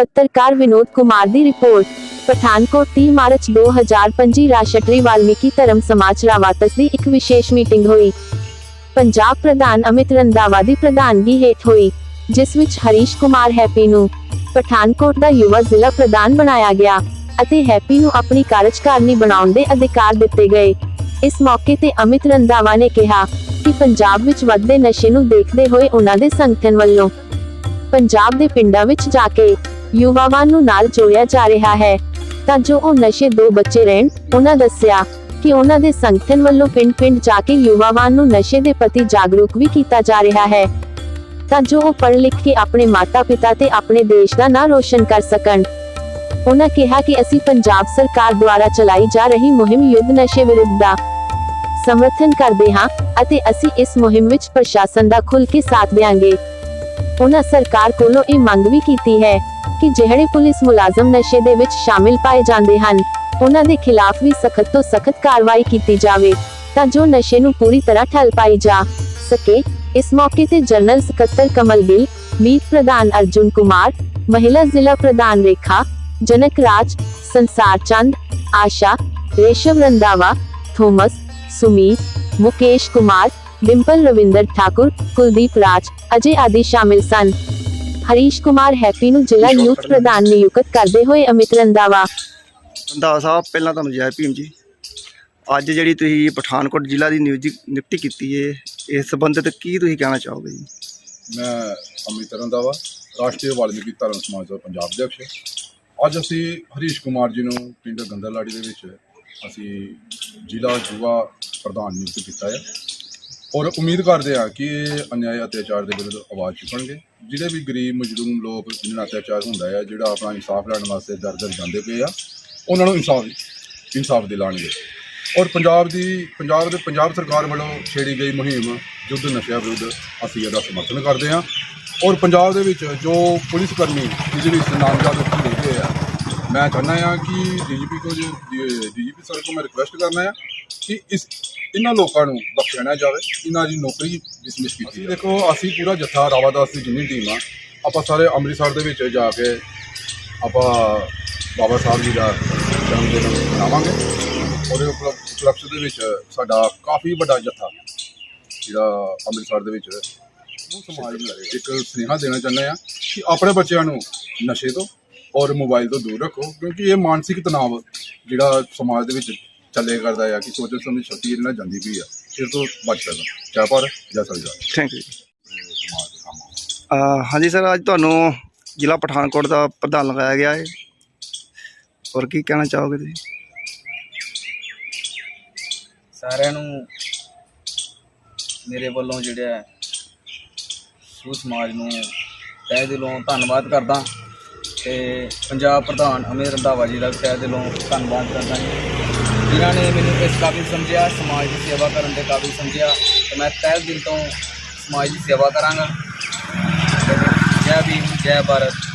ਪੱਤਰਕਾਰ ਵਿਨੋਦ ਕੁਮਾਰ ਦੀ report, Pathankot 30 March 2025 ਰਾਸ਼ਟਰੀ ਵਾਲਮੀਕੀ ਧਰਮ ਸਮਾਜ ਰਾਵਾਤਸ ਦੀ ਇੱਕ ਵਿਸ਼ੇਸ਼ ਮੀਟਿੰਗ ਹੋਈ। ਪੰਜਾਬ ਪ੍ਰਧਾਨ ਅਮਿਤ ਰੰਦਾਵਾ ਦੀ ਪ੍ਰਧਾਨਗੀ ਹੇਠ ਹੋਈ, ਜਿਸ ਵਿੱਚ ਹਰੀਸ਼ ਕੁਮਾਰ ਹੈਪੀ ਨੂੰ ਪਠਾਨਕੋਟ ਦਾ ਯੁਵਾ ਜ਼ਿਲ੍ਹਾ ਪ੍ਰਧਾਨ ਬਣਾਇਆ ਗਿਆ ਅਤੇ ਹੈਪੀ ਨੂੰ ਆਪਣੀ ਕਾਰਜਕਾਰਨੀ ਬਣਾਉਣ ਦੇ ਅਧਿਕਾਰ ਦਿੱਤੇ ਗਏ। ਇਸ ਮੌਕੇ ਤੇ ਅਮਿਤ ਰੰਦਾਵਾ ਨੇ ਕਿਹਾ ਕਿ ਪੰਜਾਬ ਵਿੱਚ ਵੱਧਦੇ ਨਸ਼ੇ ਨੂੰ ਦੇਖਦੇ ਹੋਏ ਉਹਨਾਂ ਦੇ ਸੰਗਠਨ ਵੱਲੋਂ ਪੰਜਾਬ ਦੇ ਪਿੰਡਾਂ ਵਿੱਚ ਜਾ ਕੇ ਯੁਵਾਵਾਂ ਨੂੰ ਨਾਲ ਜੋੜਿਆ ਜਾ ਰਿਹਾ ਹੈ। ਤਾਂ ਜੋ ਉਹ ਨਸ਼ੇ ਦੋ ਬੱਚੇ ਰਹਿਣ, ਉਹਨਾਂ ਦੱਸਿਆ ਕਿ ਉਹਨਾਂ ਦੇ ਸੰਗਠਨ ਵੱਲੋਂ ਪਿੰਡ-ਪਿੰਡ ਜਾ ਕੇ ਯੁਵਾਵਾਂ ਨੂੰ ਨਸ਼ੇ ਦੇ ਪ੍ਰਤੀ ਜਾਗਰੂਕ ਵੀ ਕੀਤਾ ਜਾ ਰਿਹਾ ਹੈ। ਤਾਂ ਜੋ ਉਹ ਪੜ੍ਹ ਲਿਖ ਕੇ ਆਪਣੇ ਮਾਤਾ-ਪਿਤਾ ਤੇ ਆਪਣੇ ਦੇਸ਼ ਦਾ ਨਾਂ ਰੋਸ਼ਨ ਕਰ ਸਕਣ। ਉਹਨਾਂ ਕਿਹਾ ਕਿ ਅਸੀਂ ਪੰਜਾਬ ਸਰਕਾਰ ਦੁਆਰਾ ਚਲਾਈ ਜਾ ਰਹੀ ਮੁਹਿੰਮ ਯੁੱਧ ਨਸ਼ੇ ਵਿਰੁੱਧ ਦਾ ਸਮਰਥਨ ਕਰਦੇ ਹਾਂ ਅਤੇ ਅਸੀਂ ਇਸ ਮੁਹਿੰਮ ਵਿੱਚ ਪ੍ਰਸ਼ਾਸਨ ਦਾ ਖੁੱਲ੍ਹ ਕੇ ਸਾਥ ਦੇਵਾਂਗੇ ਉਹਨਾਂ ਸਰਕਾਰ ਕੋਲੋਂ ਇਹ ਮੰਗ ਵੀ ਕੀਤੀ ਹੈ ਕਿ ਜਿਹੜੇ ਪੁਲਿਸ ਮੁਲਾਜ਼ਮ ਨਸ਼ੇ ਦੇ ਵਿੱਚ ਸ਼ਾਮਿਲ ਪਾਏ ਜਾਂਦੇ ਹਨ, ਉਹਨਾਂ ਦੇ ਖਿਲਾਫ ਵੀ ਸਖਤ ਤੋਂ ਸਖਤ ਕਾਰਵਾਈ ਕੀਤੀ ਜਾਵੇ ਤਾਂ ਜੋ ਨਸ਼ੇ ਨੂੰ ਪੂਰੀ ਤਰ੍ਹਾਂ ਠੱਲ ਪਾਈ ਜਾ ਸਕੇ। ਇਸ ਮੌਕੇ ਤੇ ਜਨਰਲ ਸਕੱਤਰ ਕਮਲ ਗਿੱਲ, ਮੀਤ ਪ੍ਰਧਾਨ ਅਰਜੁਨ ਕੁਮਾਰ, ਮਹਿਲਾ ਜ਼ਿਲ੍ਹਾ ਪ੍ਰਧਾਨ ਰੇਖਾ, ਜਨਕ ਰਾਜ, ਸੰਸਾਰ ਚੰਦ, ਆਸ਼ਾ ਰੇਸ਼ਮ ਰੰਦਾਵਾ ਥੋਮਸ ਸੁਮੀਤ ਮੁਕੇਸ਼ ਕੁਮਾਰ ਡਿੰਪਲ ਰਵਿੰਦਰ ਠਾਕੁਰ ਕੁਲਦੀਪ ਰਾਜ ਅਜੇ ਆਦਿ ਸ਼ਾਮਿਲ ਸਨ ਹਰੀਸ਼ ਕੁਮਾਰ ਹੈਪੀ ਨੂੰ ਜ਼ਿਲ੍ਹਾ ਯੂਥ ਪ੍ਰਧਾਨ ਨਿਯੁਕਤ ਕਰਦੇ ਹੋਏ ਅਮਿਤ ਰੰਦਾਵਾ ਰੰਧਾਵਾ ਸਾਹਿਬ ਪਹਿਲਾਂ ਤੁਹਾਨੂੰ ਜੈ ਭੀਮ ਜੀ। ਅੱਜ ਜਿਹੜੀ ਤੁਸੀਂ ਪਠਾਨਕੋਟ ਜ਼ਿਲ੍ਹਾ ਦੀ ਨਿਯੁਕਤੀ ਨਿਯੁਕਤੀ ਕੀਤੀ ਹੈ ਇਸ ਸੰਬੰਧਿਤ ਕੀ ਤੁਸੀਂ ਕਹਿਣਾ ਚਾਹੋਗੇ ਜੀ? ਮੈਂ ਅਮਿਤ ਰੰਦਾਵਾ ਰਾਸ਼ਟਰੀ ਵਾਲਮੀਕੀ ਧਰਮ ਸਮਾਜ ਦਾ ਪੰਜਾਬ ਦੇ ਅਧਿਕਸ਼ ਅੱਜ ਅਸੀਂ ਹਰੀਸ਼ ਕੁਮਾਰ ਜੀ ਨੂੰ ਪਿੰਡ ਗੰਦਰਲਾੜੀ ਦੇ ਵਿੱਚ ਅਸੀਂ ਜ਼ਿਲ੍ਹਾ ਯੁਵਾ ਪ੍ਰਧਾਨ ਨਿਯੁਕਤ ਕੀਤਾ ਹੈ। ਔਰ ਉਮੀਦ ਕਰਦੇ ਹਾਂ ਕਿ ਇਹ ਅਨਿਆਏ ਅਤਿਆਚਾਰ ਦੇ ਵਿਰੁੱਧ ਆਵਾਜ਼ ਚੁੱਕਣਗੇ। ਜਿਹੜੇ ਵੀ ਗਰੀਬ, ਮਜ਼ਲੂਮ ਲੋਕ ਜਿਨ੍ਹਾਂ ਨਾਲ ਅਤਿਆਚਾਰ ਹੁੰਦਾ ਹੈ, ਜਿਹੜਾ ਆਪਣਾ ਇਨਸਾਫ ਲੈਣ ਵਾਸਤੇ ਦਰ ਦਰ ਜਾਂਦੇ ਪਏ ਆ, ਉਹਨਾਂ ਨੂੰ ਇਨਸਾਫ ਇਨਸਾਫ ਦਿਲਾਣਗੇ ਔਰ ਪੰਜਾਬ ਦੀ, ਪੰਜਾਬ ਦੇ, ਪੰਜਾਬ ਸਰਕਾਰ ਵੱਲੋਂ ਛੇੜੀ ਗਈ ਮੁਹਿੰਮ ਯੁੱਧ ਨਸ਼ਿਆਂ ਵਿਰੁੱਧ ਅਸੀਂ ਇਹਦਾ ਸਮਰਥਨ ਕਰਦੇ ਹਾਂ। ਔਰ ਪੰਜਾਬ ਦੇ ਵਿੱਚ ਜੋ ਪੁਲਿਸ ਕਰਮੀ ਜਿਹਦੇ ਵਿੱਚ ਨਾਮਜ਼ਦ ਉੱਥੇ ਰਹਿੰਦੇ ਆ, ਮੈਂ ਚਾਹੁੰਦਾ ਹਾਂ ਕਿ ਡੀਜੀਪੀ ਕੋ ਡੀਜੀਪੀ ਸਰ ਕੋ ਮੈਂ ਰਿਕੁਐਸਟ ਕਰਨਾ ਹੈ ਕਿ ਇਸ ਇਹਨਾਂ ਲੋਕਾਂ ਨੂੰ ਬਖਸ਼ਿਆ ਨਾ ਜਾਵੇ ਇਹਨਾਂ ਦੀ ਨੌਕਰੀ ਡਿਸਮਿਸ ਕੀਤੀ ਜਾਵੇ। ਦੇਖੋ ਅਸੀਂ ਪੂਰਾ ਜੱਥਾ ਰਾਵਾਦਾਸ ਦੀ ਜਿੰਨੀ ਟੀਮ ਆ ਆਪਾਂ ਸਾਰੇ ਅੰਮ੍ਰਿਤਸਰ ਦੇ ਵਿੱਚ ਜਾ ਕੇ ਆਪਾਂ ਬਾਬਾ ਸਾਹਿਬ ਜੀ ਦਾ ਜਨਮ ਦਿਨ ਮਨਾਵਾਂਗੇ। ਉਹਦੇ ਉਪਲਕ- ਉਪਲਕਸ਼ ਦੇ ਵਿੱਚ ਸਾਡਾ ਕਾਫੀ ਵੱਡਾ ਜੱਥਾ ਜਿਹੜਾ ਅੰਮ੍ਰਿਤਸਰ ਦੇ ਵਿੱਚ ਉਹ ਸਮਾਜ ਨੂੰ ਇੱਕ ਸੁਨੇਹਾ ਦੇਣਾ ਚਾਹੁੰਦੇ ਆ ਕਿ ਆਪਣੇ ਬੱਚਿਆਂ ਨੂੰ ਨਸ਼ੇ ਤੋਂ ਔਰ ਮੋਬਾਈਲ ਤੋਂ ਦੂਰ ਰੱਖੋ ਕਿਉਂਕਿ ਇਹ ਮਾਨਸਿਕ ਤਣਾਅ ਜਿਹੜਾ ਸਮਾਜ ਦੇ ਵਿੱਚ ਚੱਲੇ ਕਰਦਾ ਆ ਕਿ ਸੋਚਣ ਸਮਝ ਸ਼ਕਤੀ ਇਹਦੇ ਨਾਲ ਜਾਂਦੀ ਪਈ ਆ। ਇਸ ਤੋਂ ਬਚ ਸਕਦਾ। ਜੈ ਭਾਰਤ ਜੈ। ਸੰਵਿਧਾਨ ਥੈਂਕ ਯੂ ਹਾਂਜੀ ਸਰ ਅੱਜ ਤੁਹਾਨੂੰ ਜ਼ਿਲ੍ਹਾ ਪਠਾਨਕੋਟ ਦਾ ਪ੍ਰਧਾਨ ਲਗਾਇਆ ਗਿਆ ਹੈ ਔਰ ਕੀ ਕਹਿਣਾ ਚਾਹੋਗੇ ਤੁਸੀਂ? ਸਾਰਿਆਂ ਨੂੰ ਮੇਰੇ ਵੱਲੋਂ ਜਿਹੜਾ ਸੂ ਸਮਾਜ ਨੂੰ ਤਹਿ ਦਿਲੋਂ ਧੰਨਵਾਦ ਕਰਦਾ। ਤੇ ਪੰਜਾਬ ਪ੍ਰਧਾਨ ਅਮਿਤ ਰੰਧਾਵਾ ਜੀ ਦਾ ਵੀ ਤਹਿ ਦਿਲੋਂ ਧੰਨਵਾਦ ਕਰਦਾ ਜੀ। ਜਿਨ੍ਹਾਂ ਨੇ ਮੈਨੂੰ ਇਸ ਕਾਬਿਲ ਸਮਝਿਆ, ਸਮਾਜ ਦੀ ਸੇਵਾ ਕਰਨ ਦੇ ਕਾਬਿਲ ਸਮਝਿਆ, ਤੇ ਮੈਂ ਤਹਿ ਦਿਲ ਤੋਂ ਸਮਾਜ ਦੀ ਸੇਵਾ ਕਰਾਂਗਾ। ਜੈ ਭੀਮ, ਜੈ ਭਾਰਤ।